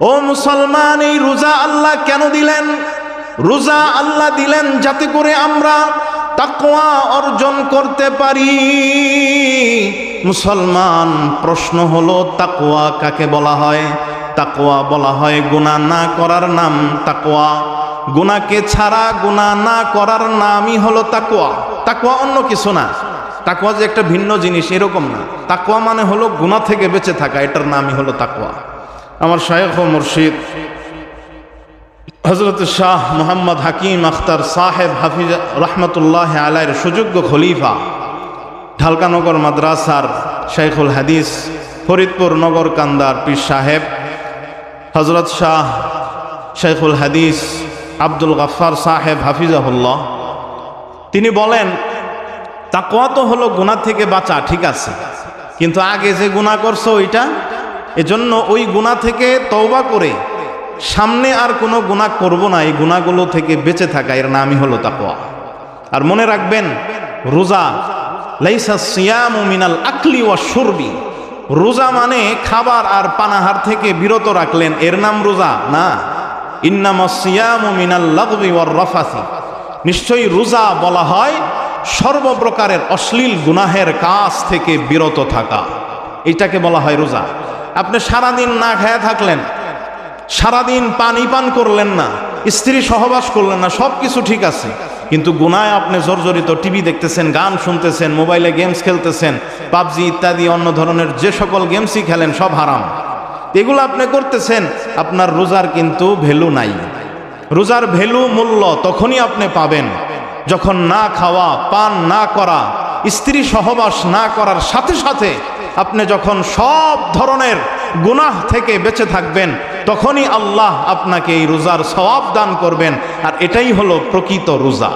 ও মুসলমান, এই রোজা আল্লাহ কেন দিলেন? রোজা আল্লাহ দিলেন যাতে করে আমরা তাকওয়া অর্জন করতে পারি। মুসলমান, প্রশ্ন হলো, তাকওয়া কাকে বলা হয়? তাকওয়া বলা হয় গুনাহ না করার নাম তাকওয়া। গুনাহকে ছাড়া গুনাহ না করার নামই হলো তাকওয়া। তাকওয়া অন্য কিছু না। তাকওয়া যে একটা ভিন্ন জিনিস, এরকম না। তাকওয়া মানে হলো গুনাহ থেকে বেঁচে থাকা, এটার নামই হলো তাকওয়া। আমার শায়েখ ও মুর্শিদ। হজরত শাহ মোহাম্মদ হাকিম আখতার সাহেব হাফিজ রহমতুল্লাহ আলাইয়ের সুযোগ্য খলিফা, ঢালকানগর মাদ্রাসার শেখুল হাদিস, ফরিদপুর নগর কান্দার পীর সাহেব হজরত শাহ শেখুল হাদিস আব্দুল গাফার সাহেব হাফিজাহুল্লাহ। তিনি বলেন তো হলো গুণা থেকে বাঁচা, ঠিক আছে। কিন্তু আগে যে গুণা করছ ওইটা এজন্য ওই গুণা থেকে তওবা করে সামনে আর কোনো গুণা করব না, এই গুণাগুলো থেকে বেঁচে থাকা, এর নামই হলো তাকওয়া। আর মনে রাখবেন, রোজা, লাইসা সিয়াম মিনাল আকলি ওয়া সুরবি রোজা মানে খাবার আর পানাহার থেকে বিরত রাখলেন, এর নাম রোজা, না। ইন্নামা সিয়াম মিনাল লাগবি ওয়ার রফাসি। নিশ্চয়ই রোজা বলা হয় সর্বপ্রকারের অশ্লীল গুনাহের কাজ থেকে বিরত থাকা। এটাকে বলা হয় রোজা। আপনি সারাদিন না খেয়ে থাকলেন, সারাদিন পানি পান করলেন না, স্ত্রী সহবাস করলেন না সব কিছু ঠিক আছে। কিন্তু গুনায় আপনি জর্জরিত টিভি দেখতেছেন, গান শুনতেছেন, মোবাইলে গেমস খেলতেছেন, পাবজি ইত্যাদি অন্য ধরনের যে সকল গেমসই খেলেন, সব হারাম। এগুলো আপনি করতেছেন, আপনার রোজার কিন্তু ভ্যালু নাই। রোজার ভ্যালু মূল্য তখনই আপনি পাবেন, যখন না খাওয়া, পান না করা স্ত্রী সহবাস না করার সাথে সাথে আপনি যখন সব ধরনের গুনাহ থেকে বেঁচে থাকবেন, তখনই আল্লাহ আপনাকে এই রোজার সবাব দান করবেন। আর এটাই হলো প্রকৃত রোজা।